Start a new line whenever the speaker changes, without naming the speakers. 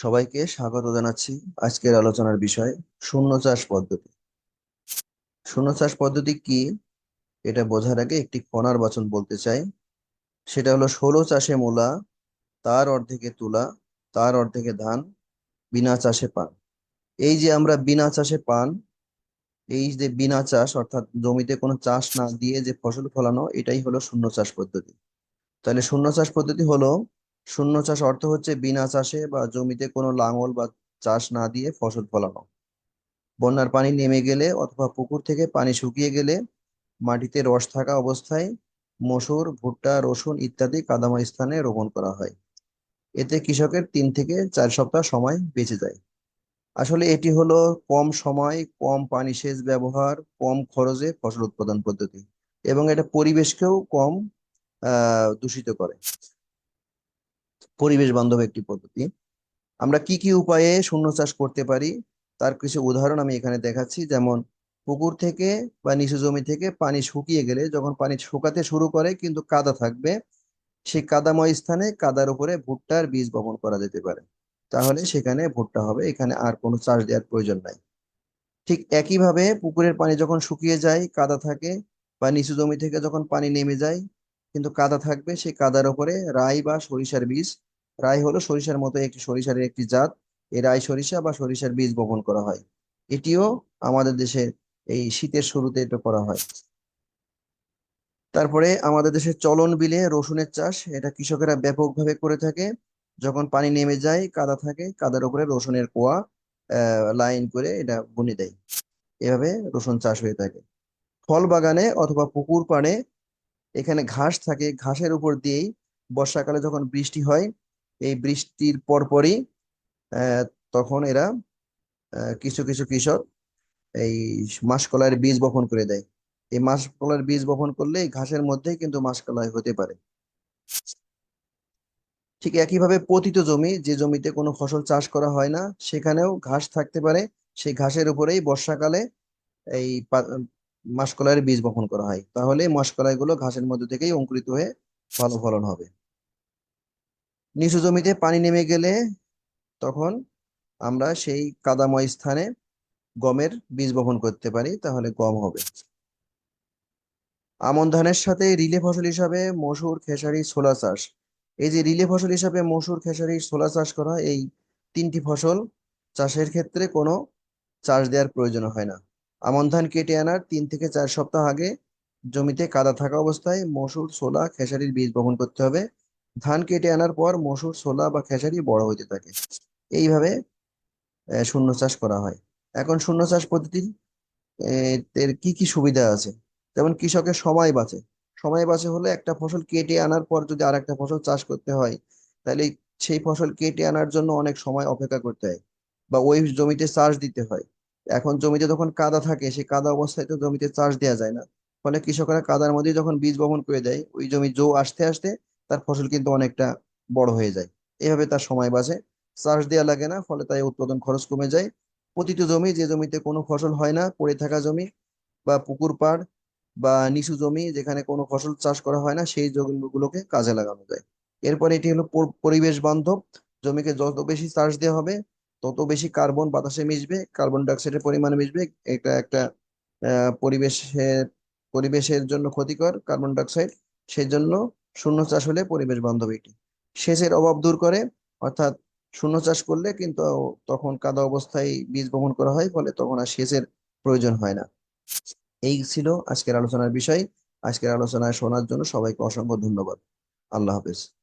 সবাইকে স্বাগত জানাচ্ছি আজকের আলোচনার বিষয় শূন্য চাষ পদ্ধতি। শূন্য চাষ পদ্ধতি কি? এটা বোঝার আগে একটি কণার বাচন বলতে চাই। সেটা হলো ষোলো চাষে মূলা, তার অর্ধেকে তুলা, তার অর্ধেকে ধান, বিনা চাষে পান। এই যে আমরা বিনা চাষে পান, এই যে বিনা চাষ, অর্থাৎ জমিতে কোনো চাষ না দিয়ে যে ফসল ফলানো, এটাই হলো শূন্য চাষ পদ্ধতি। তাহলে শূন্য চাষ পদ্ধতি হলো শূন্য চাষ অর্থ হচ্ছে বিনা চাষে বা জমিতে কোনো লাঙল বা চাষ না দিয়ে ফসল ফলানো। বন্যার পানি নেমে গেলে অথবা পুকুর থেকে পানি শুকিয়ে গেলে মাটিতে রস থাকা অবস্থায় মসুর, ভুট্টা, রসুন ইত্যাদি কাদামা স্থানে রোপণ করা হয়। এতে কৃষকের তিন থেকে চার সপ্তাহ সময় বেঁচে যায়। আসলে এটি হলো কম সময়, কম পানি সেচ ব্যবহার, কম খরচে ফসল উৎপাদন পদ্ধতি এবং এটা পরিবেশকেও কম দূষিত করে। পরিবেশ বান্ধব একটি পদ্ধতি। আমরা কি কি উপায়ে শূন্য চাষ করতে পারি, তার কিছু উদাহরণ আমি এখানে দেখাচ্ছি। যেমন, পুকুর থেকে বা নিচু জমি থেকে পানি শুকিয়ে গেলে যখন পানি শুকাতে শুরু করে কিন্তু কাদা থাকবে, সেই কাদাময় স্থানে কাদার উপরে ভুট্টার বীজ বপন করা যেতে পারে। তাহলে সেখানে ভুট্টা হবে, এখানে আর কোনো চাষ দেওয়ার প্রয়োজন নাই। ঠিক একইভাবে পুকুরের পানি যখন শুকিয়ে যায়, কাদা থাকে বা নিচু জমি থেকে যখন পানি নেমে যায়, কিন্তু কাদা থাকবে, সেই কাদার উপরে রাই বা সরিষার বীজ রাই হলো সরিষার মতো একটি সরিষার একটি জাত। এই রাই সরিষা বা সরিষার বীজ বপন করা হয়। এটিও আমাদের দেশে এই শীতের শুরুতে এটা করা হয়। তারপরে আমাদের দেশে চলন বিলে রসুনের চাষ, এটা কৃষকেরা ব্যাপকভাবে করে থাকে। যখন পানি নেমে যায়, কাদা থাকে, কাদার উপরে রসুনের কোয়া লাইন করে এটা বুনে দেয়। এভাবে রসুন চাষ হয়ে থাকে। ফল বাগানে অথবা পুকুর পাড়ে এখানে ঘাস থাকে। ঘাসের উপর দিয়েই বর্ষাকালে যখন বৃষ্টি হয় এই বৃষ্টির পরপরই তখন এরা কিছু কিছু কৃষক এই মাসকলাইয়ের বীজ বপন করে দেয়। এই মাসকলাইয়ের বীজ বপন করলে ঘাসের মধ্যেই কিন্তু মাসকলাই হতে পারে। ঠিক একইভাবে পতিত জমি, যে জমিতে কোনো ফসল চাষ করা হয় না, সেখানেও ঘাস থাকতে পারে। সেই ঘাসের উপরেই বর্ষাকালে এই মাসকলাইয়ের বীজ বপন করা হয়। তাহলে মাসকলাই গুলো ঘাসের মধ্যে থেকেই অঙ্কুরিত হয়ে ভালো ফলন হবে। নিচু জমিতে পানি নেমে গেলে তখন আমরা সেই কাদাময় স্থানে গমের বীজ বপন করতে পারি, তাহলে গম হবে। আমন ধানের সাথে রিলে ফসল হিসাবে মসুর, খেসারি, ছোলা চাষ। এই যে রিলে ফসল হিসাবে মসুর, খেসারি, ছোলা চাষ করা, এই তিনটি ফসল চাষের ক্ষেত্রে কোনো চাষ দেওয়ার প্রয়োজন হয় না। আমন ধান কেটে আনার তিন থেকে চার সপ্তাহ আগে জমিতে কাদা থাকা অবস্থায় মসুর, ছোলা, খেসারির বীজ বপন করতে হবে। ধান কেটে আনার পর মসুর ছোলা বা খেসারি বড় হইতে থাকে। এইভাবে শূন্য চাষ করা হয়। এখন শূন্য চাষ পদ্ধতির এর কি কি সুবিধা আছে? যেমন কৃষকের সময় বাঁচে। সময় বাঁচে হলে একটা ফসল কেটে আনার পর যদি আর একটা ফসল চাষ করতে হয়, তাহলে সেই ফসল কেটে আনার জন্য অনেক সময় অপেক্ষা করতে হয় বা ওই জমিতে চাষ দিতে হয়। এখন জমিতে যখন কাদা থাকে, সেই কাদা অবস্থায় তো জমিতে চাষ দেওয়া যায় না। ফলে কৃষকরা কাদার মধ্যে যখন বীজ বপন করে দেয়, ওই জমি জো আসতে আসতে তার ফসল কিন্তু অনেকটা বড় হয়ে যায়। এভাবে তার সময় বাঁচে। চাষ দেওয়া লাগে না, ফলে তাই উৎপাদন খরচ কমে যায়। প্রতিটি জমি, যে জমিতে কোনো ফসল হয় না, পড়ে থাকা জমি বা পুকুর পাড় বা নিচু জমি যেখানে কোনো ফসল চাষ করা হয় না, সেই জমিগুলোকে কাজে লাগানো যায়। এরপরে এটি হলো পরিবেশ বান্ধব। জমিকে যত বেশি চাষ দেওয়া হবে, তত বেশি কার্বন বাতাসে মিশবে, কার্বন ডাইঅক্সাইডের পরিমাণ মিশবে। এটা একটা পরিবেশের পরিবেশের জন্য ক্ষতিকর, কার্বন ডাইঅক্সাইড সেই জন্য শূন্য চাষ হলে পরিবেশ বান্ধব এটি। সেচের অভাব দূর করে, অর্থাৎ শূন্য চাষ করলে কিন্তু তখন কাদা অবস্থায় বীজ বপন করা হয়, ফলে তখন আর সেচের প্রয়োজন হয় না। এই ছিল আজকের আলোচনার বিষয়। আজকের আলোচনায় শোনার জন্য সবাইকে অসংখ্য ধন্যবাদ। আল্লাহ হাফেজ।